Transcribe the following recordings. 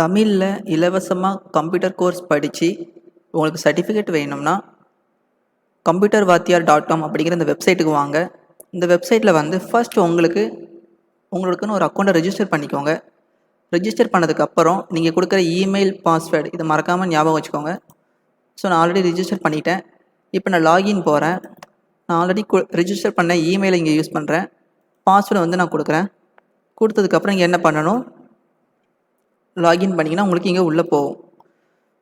தமிழில் இலவசமாக computer course படித்து உங்களுக்கு சர்டிஃபிகேட் வேணும்னா கம்ப்யூட்டர் வாத்தியார் டாட் காம் அப்படிங்கிற இந்த வெப்சைட்டுக்கு வாங்க. இந்த வெப்சைட்டில் வந்து ஃபர்ஸ்ட் உங்களுக்கு உங்களுக்குன்னு ஒரு அக்கௌண்ட்டை ரெஜிஸ்டர் பண்ணிக்கோங்க. ரெஜிஸ்டர் பண்ணதுக்கப்புறம் நீங்கள் கொடுக்குற இமெயில் பாஸ்வேர்டு இதை மறக்காமல் ஞாபகம் வச்சுக்கோங்க. ஸோ நான் ஆல்ரெடி ரிஜிஸ்டர் பண்ணிட்டேன். இப்போ நான் லாகின் போகிறேன் நான் ஆல்ரெடி ரிஜிஸ்டர் பண்ண இமெயிலை இங்கே யூஸ் பண்ணுறேன் பாஸ்வேர்டு வந்து நான் கொடுக்குறேன். கொடுத்ததுக்கப்புறம் இங்கே என்ன பண்ணணும்? லாகின் பண்ணிங்கன்னா உங்களுக்கு இங்கே உள்ளே போகும்.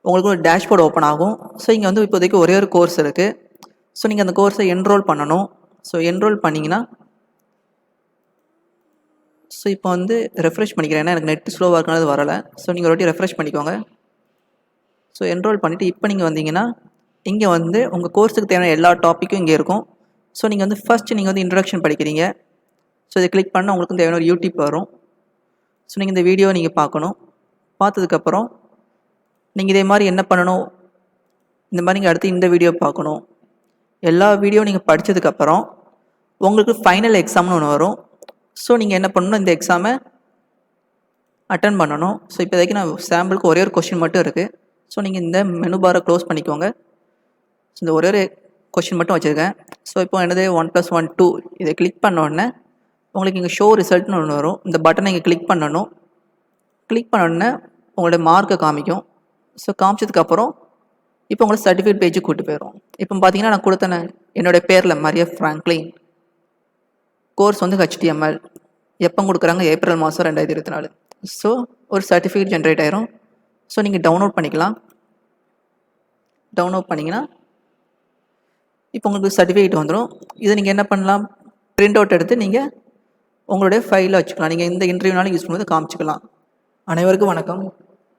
உங்களுக்கு ஒரு டேஷ்போர்டு ஓப்பன் ஆகும். ஸோ இங்கே வந்து இப்போதைக்கு ஒரே ஒரு கோர்ஸ் இருக்குது ஸோ நீங்கள் அந்த கோர்ஸை என்ரோல் பண்ணணும். ஸோ என்ரோல் பண்ணிங்கன்னா ஸோ இப்போ வந்து ரெஃப்ரெஷ் பண்ணிக்கிறேன். ஏன்னா எனக்கு நெட் ஸ்லோவாக இருக்கனால வரலை. ஸோ நீங்கள் ஒரு வாட்டி ரெஃப்ரெஷ் பண்ணிக்கோங்க. ஸோ என்ரோல் பண்ணிவிட்டு இப்போ நீங்கள் வந்தீங்கன்னா இங்கே வந்து உங்கள் கோர்ஸுக்கு தேவையான எல்லா டாப்பிக்கும் இங்கே இருக்கும். ஸோ நீங்கள் வந்து ஃபஸ்ட்டு நீங்கள் வந்து இன்ட்ரடக்ஷன் படிக்கிறீங்க. ஸோ இதை கிளிக் பண்ணால் உங்களுக்கு தேவையான ஒரு யூடியூப் வரும். ஸோ நீங்கள் இந்த வீடியோ நீங்கள் பார்க்கணும். பார்த்ததுக்கப்புறம் நீங்கள் இதே மாதிரி என்ன பண்ணணும்? இந்த மாதிரி நீங்கள் அடுத்து இந்த வீடியோ பார்க்கணும். எல்லா வீடியோ நீங்கள் படித்ததுக்கப்புறம் உங்களுக்கு ஃபைனல் எக்ஸாம்னு ஒன்று வரும். ஸோ நீங்கள் என்ன பண்ணணும்? இந்த எக்ஸாமை அட்டன் பண்ணணும். ஸோ இப்போதைக்கு நான் சாம்பிளுக்கு ஒரே ஒரு கொஷின் மட்டும் இருக்குது ஸோ நீங்கள் இந்த மெனு பாரை க்ளோஸ் பண்ணிக்கோங்க. ஸோ இந்த ஒரே ஒரு கொஷின் மட்டும் வச்சுருக்கேன். ஸோ இப்போ என்னது? ஒன் ப்ளஸ் ஒன் டூ இதை கிளிக் பண்ண உடனே உங்களுக்கு இங்கே ஷோ ரிசல்ட்னு ஒன்று வரும். இந்த பட்டனை இங்கே கிளிக் பண்ணணும். கிளிக் பண்ண உங்களோட உங்களுடைய மார்க்கை காமிக்கும். ஸோ காமிச்சதுக்கப்புறம் இப்போ உங்களை சர்டிஃபிகேட் பேஜுக்கு கூட்டு போயிடும் இப்போ பார்த்தீங்கன்னா நான் கொடுத்தன என்னோடய பேரில் மரியா ஃப்ராங்க்லின் கோர்ஸ் வந்து ஹெச்டிஎம்எல் எப்போ கொடுக்குறாங்க? ஏப்ரல் மாதம் ரெண்டாயிரத்தி இருபத்தி நாலு. ஸோ ஒரு சர்டிஃபிகேட் ஜென்ரேட் ஆயிரும். ஸோ நீங்கள் டவுன்லோட் பண்ணிக்கலாம். டவுன்லோட் பண்ணிங்கன்னா இப்போ உங்களுக்கு சர்டிஃபிகேட் வந்துடும் இதை நீங்கள் என்ன பண்ணலாம்? பிரிண்ட் அவுட் எடுத்து நீங்கள் உங்களுடைய ஃபைலில் வச்சுக்கலாம். நீங்கள் இந்த இன்டர்வியூனாலும் யூஸ் பண்ணும்போது காமிச்சிக்கலாம். அனைவருக்கும் வணக்கம்.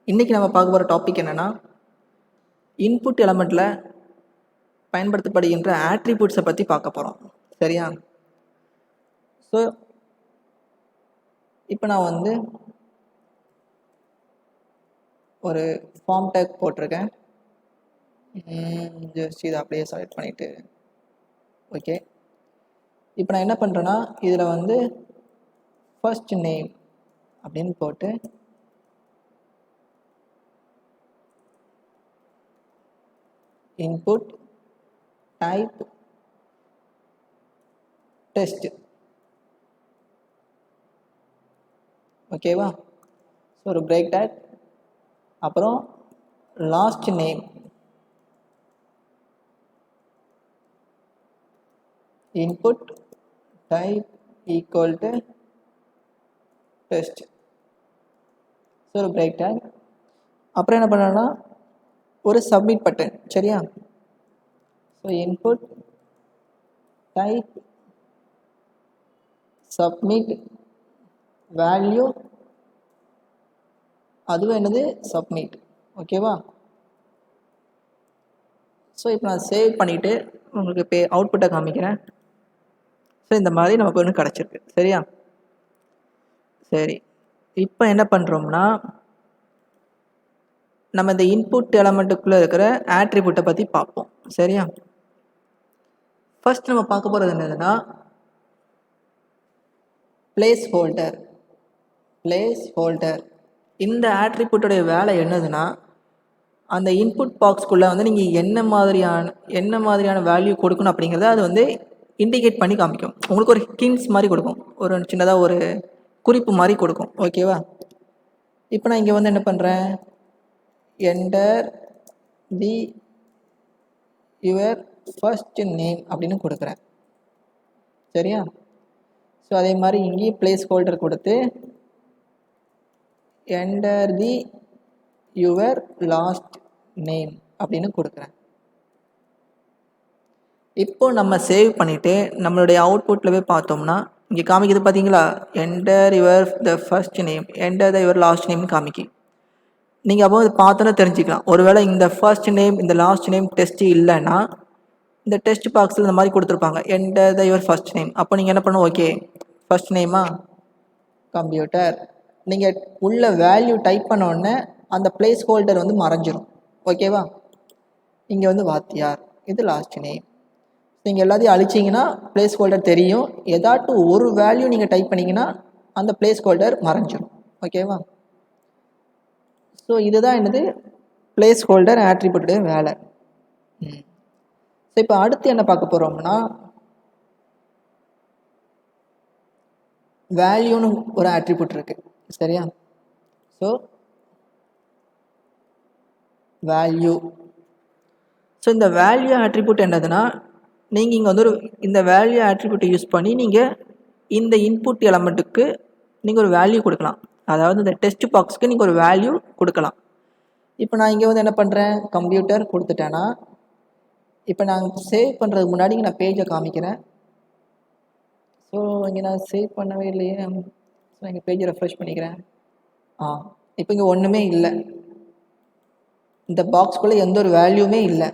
இன்றைக்கி நம்ம பார்க்க போகிற டாபிக் என்னென்னா இன்புட் எலமெண்ட்டில் பயன்படுத்தப்படுகின்ற ஆட்ரிபியூட்ஸை பற்றி பார்க்க போகிறோம் சரியா? ஸோ இப்போ நான் வந்து ஒரு ஃபார்ம் டேக் போட்டிருக்கேன். ஜஸ்ட் இதை அப்படியே செலக்ட் பண்ணிவிட்டு ஓகே இப்போ நான் என்ன பண்ணுறேன்னா இதில் வந்து ஃபர்ஸ்ட் நேம் அப்படின்னு போட்டு input type test. ஓகேவா ஸோ ஒரு பிரேக் டேக் அப்புறம் last name input type equal to test so ஒரு பிரேக் டேக் அப்புறம் என்ன பண்ணணும்னா ஒரு சப்மிட் பட்டன் சரியா? So input type submit value அதுவும் என்னது? சப்மிட் ஓகேவா ஸோ இப்போ நான் சேவ் பண்ணிவிட்டு உங்களுக்கு பே அவுட்புட்டை காமிக்கிறேன். ஸோ இந்த மாதிரி நமக்கு ஒன்று கிடச்சிருக்கு. சரியா? சரி. இப்போ என்ன பண்ணுறோம்னா நம்ம இந்த இன்புட் எலமெண்ட்டுக்குள்ளே இருக்கிற ஆட்ரிபியூட்டை பற்றி பார்ப்போம். சரியா? ஃபர்ஸ்ட் நம்ம பார்க்க போகிறது என்னதுன்னா பிளேஸ் ஹோல்டர் பிளேஸ் ஹோல்டர் இந்த ஆட்ரிபியூட்டோடைய வேலை என்னதுன்னா அந்த இன்புட் பாக்ஸ்க்குள்ளே வந்து நீங்கள் என்ன மாதிரியான என்ன மாதிரியான வேல்யூ கொடுக்கணும் அப்படிங்கிறத அது வந்து இண்டிகேட் பண்ணி காமிக்கும். உங்களுக்கு ஒரு ஹிண்ட்ஸ் மாதிரி கொடுக்கும். ஒரு சின்னதாக ஒரு குறிப்பு மாதிரி கொடுக்கும். ஓகேவா இப்போ நான் இங்கே வந்து என்ன பண்ணுறேன் enter the your first name அப்படின்னு கொடுக்குறேன். சரியா? ஸோ அதே மாதிரி இங்கேயும் பிளேஸ் ஹோல்டர் கொடுத்து enter the your last name அப்படின்னு கொடுக்குறேன். இப்போ நம்ம சேவ் பண்ணிவிட்டு நம்மளுடைய அவுட்புட்டில் போய் பார்த்தோம்னா இங்கே காமிக்குது பார்த்தீங்களா enter your the first name enter the your last name காமிக்கு. நீங்கள் அப்போ அது பார்த்தோன்னே தெரிஞ்சுக்கலாம். ஒருவேளை இந்த ஃபர்ஸ்ட் நேம் இந்த லாஸ்ட் நேம் டெஸ்ட்டு இல்லைன்னா இந்த டெஸ்ட் பாக்ஸில் இந்த மாதிரி கொடுத்துருப்பாங்க. Enter the your first name அப்போ நீங்கள் என்ன பண்ணும்? ஓகே ஃபர்ஸ்ட் நேமா கம்ப்யூட்டர் நீங்கள் உள்ள வேல்யூ டைப் பண்ண உடனே அந்த பிளேஸ் ஹோல்டர் வந்து மறைஞ்சிரும். ஓகேவா இங்கே வந்து வாத்தியார். இது லாஸ்ட் நேம் நீங்கள் எல்லாத்தையும் அழிச்சிங்கன்னா பிளேஸ் ஹோல்டர் தெரியும். ஏதாட்டும் ஒரு வேல்யூ நீங்கள் டைப் பண்ணிங்கன்னா அந்த பிளேஸ் ஹோல்டர் மறைஞ்சிடும் ஓகேவா ஸோ இதுதான் என்னது? பிளேஸ் ஹோல்டர் ஆட்ரிபியூட்டுடைய வேலை. ஸோ இப்போ அடுத்து என்ன பார்க்க போகிறோம்னா வேல்யூன்னு ஒரு ஆட்ரிபியூட் இருக்கு. சரியா? ஸோ வேல்யூ ஸோ இந்த வேல்யூ ஆட்ரிபியூட் என்னதுன்னா நீங்கள் இங்கே வந்து ஒரு இந்த வேல்யூ ஆட்ரிபியூட்டை யூஸ் பண்ணி நீங்கள் இந்த இன்புட் எலமெண்ட்டுக்கு நீங்கள் ஒரு வேல்யூ கொடுக்கலாம். அதாவது இந்த டெஸ்ட் பாக்ஸ்க்கு நீங்கள் ஒரு வேல்யூ கொடுக்கலாம். இப்போ நான் இங்கே வந்து என்ன பண்ணுறேன் கம்ப்யூட்டர் கொடுத்துட்டேன்னா இப்போ நான் சேவ் பண்ணுறதுக்கு முன்னாடி நான் பேஜை காமிக்கிறேன். ஸோ இங்கே நான் சேவ் பண்ணவே இல்லையே. ஸோ நான் இங்கே பேஜை ரெஃப்ரெஷ் பண்ணிக்கிறேன். ஆ இப்போ இங்கே ஒன்றுமே இல்லை. இந்த பாக்ஸ்குள்ளே எந்த ஒரு வேல்யூமே இல்லை.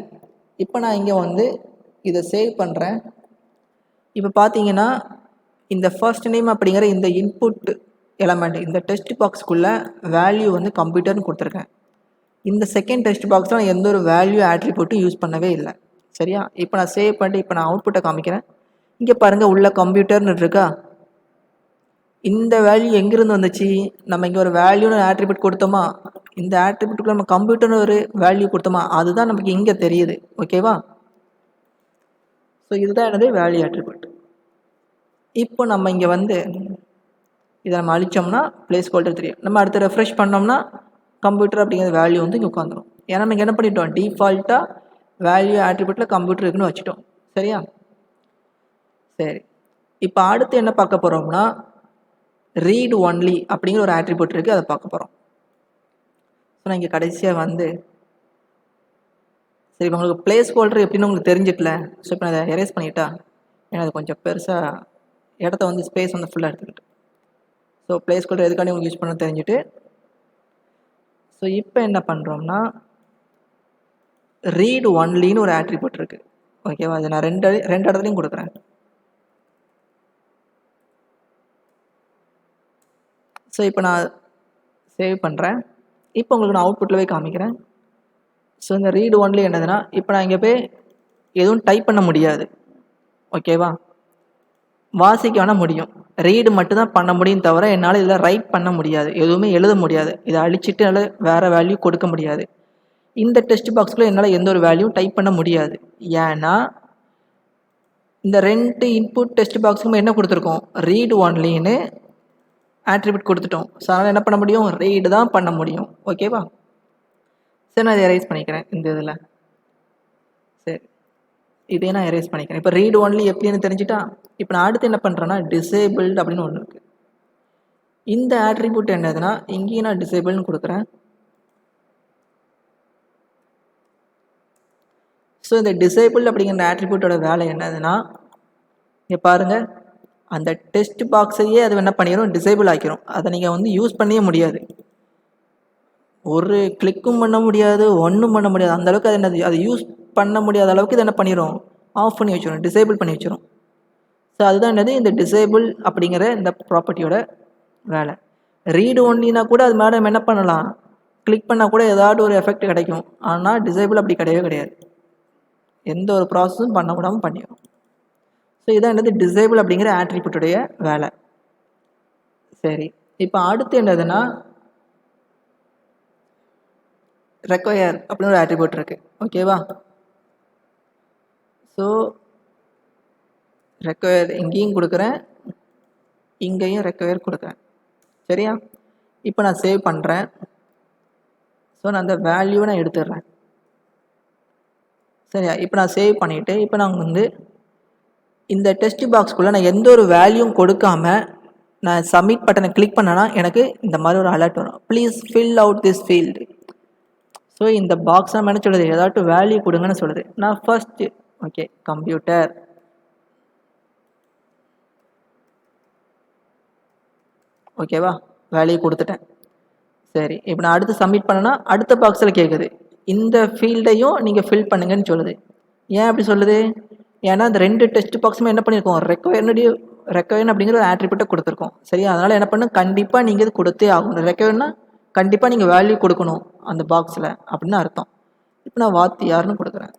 இப்போ நான் இங்கே வந்து இதை சேவ் பண்ணுறேன் இப்போ பார்த்தீங்கன்னா இந்த ஃபர்ஸ்ட் நேம் அப்படிங்கிற இந்த இன்புட் எலமெண்ட் இந்த டெஸ்ட் பாக்ஸ்க்குள்ளே வேல்யூ வந்து கம்ப்யூட்டர்னு கொடுத்துருக்கேன். இந்த செகண்ட் டெஸ்ட் பாக்ஸில் நான் எந்த ஒரு வேல்யூ ஆட்ரிபியூட்டும் யூஸ் பண்ணவே இல்லை. சரியா? இப்போ நான் சேவ் பண்ணிட்டு இப்போ நான் அவுட்புட்டை காமிக்கிறேன். இங்கே பாருங்கள் உள்ள கம்ப்யூட்டர்னு இருக்கா? இந்த வேல்யூ எங்கேருந்து வந்துச்சு? நம்ம இங்கே ஒரு வேல்யூன்னு ஆட்ரிபியூட் கொடுத்தோமா? இந்த ஆட்ரிபியூட்டுக்கு நம்ம கம்ப்யூட்டர்னு ஒரு வேல்யூ கொடுத்தோமா? அதுதான் நமக்கு இங்கே தெரியுது. ஓகேவா ஸோ இதுதான் என்னது வேல்யூ ஆட்ரிபியூட் இப்போ நம்ம இங்கே வந்து இதை நம்ம அழிச்சோம்னா பிளேஸ் ஹோல்டர் தெரியும். நம்ம அடுத்து ரெஃப்ரெஷ் பண்ணோம்னா கம்ப்யூட்டர் அப்படிங்கிற வேல்யூ வந்து இங்கே உட்காந்துரும் ஏன்னா நம்ம என்ன பண்ணிட்டோம்? டிஃபால்ட்டாக வேல்யூ ஆட்ரிபியூட்டில் கம்ப்யூட்டர் இருக்குன்னு வச்சுட்டோம். சரியா? சரி. இப்போ அடுத்து என்ன பார்க்க போகிறோம்னா ரீட் ஒன்லி அப்படிங்கிற ஒரு ஆட்ரிபியூட் இருக்குது அதை பார்க்க போகிறோம் ஸோ நான் இங்கே கடைசியாக வந்து சரி இப்போ உங்களுக்கு பிளேஸ் ஹோல்டர் எப்படின்னு உங்களுக்கு தெரிஞ்சிட்டல ஸோ இப்போ நான் அதை எரேஸ் பண்ணிட்டா ஏன்னா அது கொஞ்சம் பெருசாக இடத்த வந்து ஸ்பேஸ் வந்து ஃபுல்லாக எடுத்துக்கிட்டு. ஸோ பிளேஸ் ஹோல்டர் எதுக்காண்டி உங்களுக்கு யூஸ் பண்ண தெரிஞ்சுட்டு ஸோ இப்போ என்ன பண்ணுறோம்னா ரீட் ஒன்லின்னு ஒரு ஆட்ரிபியூட் இருக்குது ஓகேவா அது நான் ரெண்டு ரெண்டு இடத்துலையும் கொடுக்குறேன். ஸோ இப்போ நான் சேவ் பண்ணுறேன் இப்போ உங்களுக்கு நான் அவுட்புட்டில் போய் காமிக்கிறேன். ஸோ இந்த ரீடு ஒன்லி என்னதுன்னா இப்போ நான் இங்கே போய் எதுவும் டைப் பண்ண முடியாது. ஓகேவா வாசிக்க வேணால் முடியும். ரீடு மட்டும்தான் பண்ண முடியும் தவிர என்னால் இதில் ரைட் பண்ண முடியாது. எதுவுமே எழுத முடியாது. இதை அழிச்சிட்டு என்னால் வேறு வேல்யூ கொடுக்க முடியாது. இந்த டெஸ்ட் பாக்ஸ்க்குள்ளே என்னால் எந்த ஒரு வேல்யூ டைப் பண்ண முடியாது. ஏன்னா இந்த ரெண்டு இன்புட் டெஸ்ட் பாக்ஸுக்கும் என்ன கொடுத்துருக்கோம்? ரீடு ஒன்லின்னு ஆட்ரிபியூட் கொடுத்துட்டோம். ஸோ அதனால் என்ன பண்ண முடியும்? ரீடு தான் பண்ண முடியும். ஓகேவா சரி நான் இதை ரைஸ் பண்ணிக்கிறேன் இந்த இதில். சரி. இதே நான் எரேஸ் பண்ணிக்கிறேன். இப்போ ரீட் ஒன்லி எப்படின்னு தெரிஞ்சுட்டா இப்போ நான் அடுத்து என்ன பண்ணுறேன்னா டிசேபிள்டு அப்படின்னு ஒன்று இருக்குது இந்த ஆட்ரிபியூட் என்னதுன்னா இங்கேயும் நான் டிசேபிள்னு கொடுக்குறேன். ஸோ இந்த டிசேபிள் அப்படிங்கிற ஆட்ரிபியூட்டோட வேலை என்னதுன்னா இங்கே பாருங்கள் அந்த டெஸ்ட் பாக்ஸையே அது என்ன பண்ணிடும் டிசேபிள் ஆக்கிரும். அதை நீங்கள் வந்து யூஸ் பண்ணவே முடியாது. ஒரு கிளிக்கும் பண்ண முடியாது ஒன்றும் பண்ண முடியாது. அந்தளவுக்கு அது என்னது அதை யூஸ் பண்ண முடியாத அளவுக்கு இது என்ன பண்ணிடும் ஆஃப் பண்ணி வச்சிடும் டிசேபிள் பண்ணி வச்சிடும் ஸோ அதுதான் என்னது? இந்த டிசேபிள் அப்படிங்கிற இந்த ப்ராப்பர்ட்டியோட வேலை. ரீடு ஒன்லினா கூட அது மேலே நம்ம என்ன பண்ணலாம்? கிளிக் பண்ணால் கூட ஏதாவது ஒரு எஃபெக்ட் கிடைக்கும். ஆனால் டிசேபிள் அப்படி கிடையவே கிடையாது. எந்த ஒரு ப்ராசஸும் பண்ண விடாமல் பண்ணிடும் ஸோ இதான் என்னது? டிசேபிள் அப்படிங்கிற ஆட்ரிபியூட்டுடைய வேலை. சரி. இப்போ அடுத்து என்னதுன்னா ரெக்கொயர் அப்படின்னு ஒரு ஆட்ரிபியூட் இருக்குது ஓகேவா ஸோ ரெக்கொயர் இங்கேயும் கொடுக்குறேன் இங்கேயும் ரெக்கொயர் கொடுக்குறேன். சரியா? இப்போ நான் சேவ் பண்ணுறேன் ஸோ நான் அந்த வேல்யூவை நான் எடுத்துடுறேன். சரியா? இப்போ நான் சேவ் பண்ணிவிட்டு இப்போ நான் வந்து இந்த டெஸ்ட் பாக்ஸ்க்குள்ளே நான் எந்த ஒரு வேல்யூவும் கொடுக்காம நான் சப்மிட் பட்டனை கிளிக் பண்ணேன்னா எனக்கு இந்த மாதிரி ஒரு அலர்ட் வரும். Please fill out this field so இந்த பாக்ஸ் நம்ம என்ன சொல்லுது ஏதாட்டும் வேல்யூ கொடுங்கன்னு சொல்லுது நான் ஃபஸ்ட்டு ஓகே கம்ப்யூட்டர். ஓகேவா? வேலையை கொடுத்துட்டேன். சரி இப்போ நான் அடுத்து சப்மிட் பண்ணேன்னா அடுத்த பாக்ஸில் கேட்குது இந்த ஃபீல்டையும் நீங்கள் ஃபில் பண்ணுங்கன்னு சொல்லுது. ஏன் அப்படி சொல்லுது? ஏன்னா அந்த ரெண்டு டெஸ்ட் பாக்ஸுமே என்ன பண்ணியிருக்கோம் ரெக்வயர்னுடைய ரெக்வயர்ன் அப்படிங்கிற ஒரு ஆட்ரிபியூட்டை கொடுத்துருக்கோம். சரியா? அதனால் என்ன பண்ணணும்? கண்டிப்பாக நீங்கள் இது கொடுத்தே ஆகணும். ரெக்வயர்னா கண்டிப்பாக நீங்கள் வேல்யூ கொடுக்கணும் அந்த பாக்ஸில் அப்படின்னு அர்த்தம். இப்போ நான் வாத்தியார்னு கொடுக்குறேன்.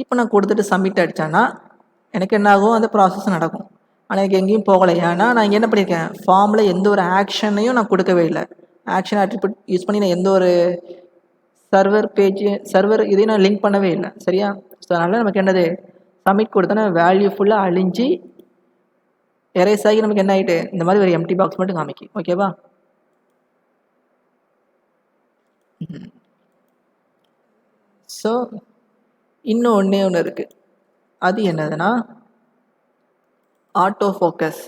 இப்போ நான் கொடுத்துட்டு சப்மிட் அடித்தேன்னா எனக்கு என்ன ஆகும் அந்த ப்ராசஸ் நடக்கும். ஆனால் எனக்கு எங்கேயும் போகலை. ஏன்னா நான் இங்கே என்ன பண்ணியிருக்கேன் ஃபார்மில் எந்த ஒரு ஆக்ஷனையும் நான் கொடுக்கவே இல்லை. ஆக்ஷன் ஆட்ரிபியூட் யூஸ் பண்ணி நான் எந்த ஒரு சர்வர் பேஜ் சர்வர் இதையும் நான் லிங்க் பண்ணவே இல்லை. சரியா? ஸோ அதனால் நமக்கு என்னது? சப்மிட் கொடுத்தோன்னா வேல்யூ ஃபுல்லாக அழிஞ்சு எரேஸ் ஆகி நமக்கு என்ன ஆகிட்டு இந்த மாதிரி ஒரு எம்டி பாக்ஸ் மட்டும் காமிக்கு. ஓகேவா ஸோ இன்னும் ஒன்றே ஒன்று இருக்குது அது என்னதுன்னா ஆட்டோ ஃபோக்கஸ்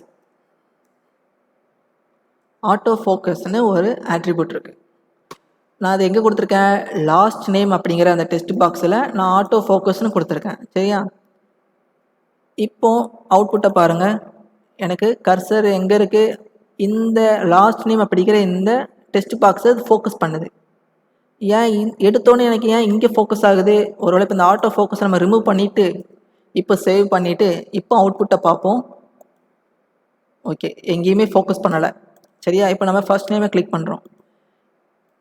ஆட்டோ ஃபோக்கஸ்னு ஒரு ஆட்ரிபியூட் இருக்குது நான் அது எங்கே கொடுத்துருக்கேன்? லாஸ்ட் நேம் அப்படிங்கிற அந்த டெஸ்ட் பாக்ஸில் நான் ஆட்டோ ஃபோக்கஸ்னு கொடுத்துருக்கேன். சரியா? இப்போ அவுட்புட்டை பாருங்கள் எனக்கு கர்சர் எங்கே இருக்குது இந்த லாஸ்ட் நேம் அப்படிங்கிற இந்த டெஸ்ட் பாக்ஸை ஃபோக்கஸ் பண்ணுது. ஏன் இ- எடுத்தோன்னே எனக்கு ஏன் இங்கே ஃபோக்கஸ் ஆகுது? ஒருவேளை இப்போ இந்த ஆட்டோ ஃபோக்கஸ் நம்ம ரிமூவ் பண்ணிவிட்டு இப்போ சேவ் பண்ணிவிட்டு இப்போ அவுட்புட்டை பார்ப்போம். ஓகே எங்கேயுமே ஃபோக்கஸ் பண்ணலை. சரியா? இப்போ நம்ம ஃபர்ஸ்ட் நேமே கிளிக் பண்ணுறோம்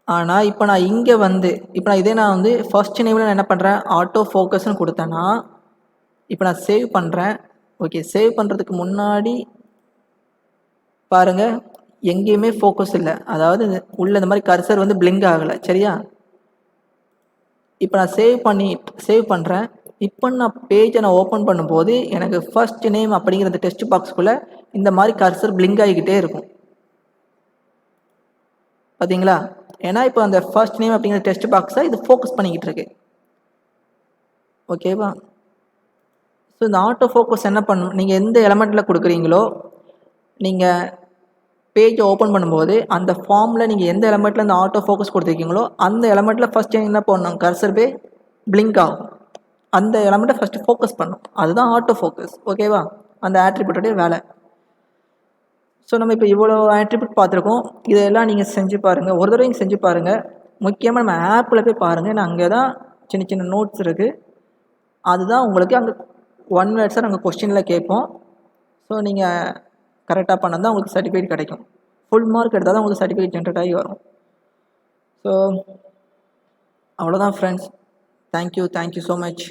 ஆனால் இப்போ நான் இங்கே வந்து இப்போ நான் இதே நான் வந்து ஃபர்ஸ்ட் நேமில் நான் என்ன பண்ணுறேன் ஆட்டோ ஃபோக்கஸ்னு கொடுத்தேன்னா இப்போ நான் சேவ் பண்ணுறேன் ஓகே சேவ் பண்ணுறதுக்கு முன்னாடி பாருங்கள் எங்கேயுமே ஃபோக்கஸ் இல்லை. அதாவது உள்ள இந்த மாதிரி கர்சர் வந்து பிளிங்க் ஆகலை. சரியா? இப்போ நான் சேவ் பண்ணி சேவ் பண்ணுறேன் இப்போ நான் பேஜை நான் ஓப்பன் பண்ணும்போது எனக்கு ஃபர்ஸ்ட் நேம் அப்படிங்கிற அந்த டெஸ்ட் பாக்ஸ்க்குள்ளே இந்த மாதிரி கர்சர் பிளிங்க் ஆகிக்கிட்டே இருக்கும். பார்த்தீங்களா ஏன்னா இப்போ அந்த ஃபர்ஸ்ட் நேம் அப்படிங்கிற டெஸ்ட் பாக்ஸை இது ஃபோக்கஸ் பண்ணிக்கிட்டு இருக்கு. ஓகேவா ஸோ இந்த ஆட்டோ ஃபோக்கஸ் என்ன பண்ணும்? நீங்கள் எந்த எலமெண்ட்டில் கொடுக்குறீங்களோ நீங்கள் பேஜை ஓப்பன் பண்ணும்போது அந்த ஃபார்மில் நீங்கள் எந்த எலமெண்ட்டில் இந்த ஆட்டோ ஃபோக்கஸ் கொடுத்துருக்கீங்களோ அந்த எலமெண்ட்டில் ஃபஸ்ட் என்ன பண்ணணும்? கர்சர் பே பிளிங்க் ஆகும். அந்த எலமெண்ட்டை ஃபஸ்ட்டு ஃபோக்கஸ் பண்ணும். அதுதான் ஆட்டோ ஃபோக்கஸ் ஓகேவா அந்த ஆட்ரிபியூட்டோடைய வேலை. ஸோ நம்ம இப்போ இவ்வளோ ஆட்ரிபியூட் பார்த்துருக்கோம். இதெல்லாம் நீங்கள் செஞ்சு பாருங்கள் ஒரு தடவை செஞ்சு பாருங்கள் முக்கியமாக நம்ம ஆப்பில் போய் பாருங்கள் நான் அங்கே தான் சின்ன சின்ன நோட்ஸ் இருக்குது அதுதான் உங்களுக்கு அங்கே ஒன் வேர்ட்ஸாக நாங்கள் கொஸ்டினில் கேட்போம். ஸோ நீங்கள் கரெக்டாக பண்ணால் தான் உங்களுக்கு சர்டிஃபிகேட் கிடைக்கும். ஃபுல் மார்க் எடுத்தால் தான் உங்களுக்கு சர்டிஃபிகேட் ஜென்ரேட் ஆகி வரும். ஸோ அவ்வளோதான் friends thank you thank you so much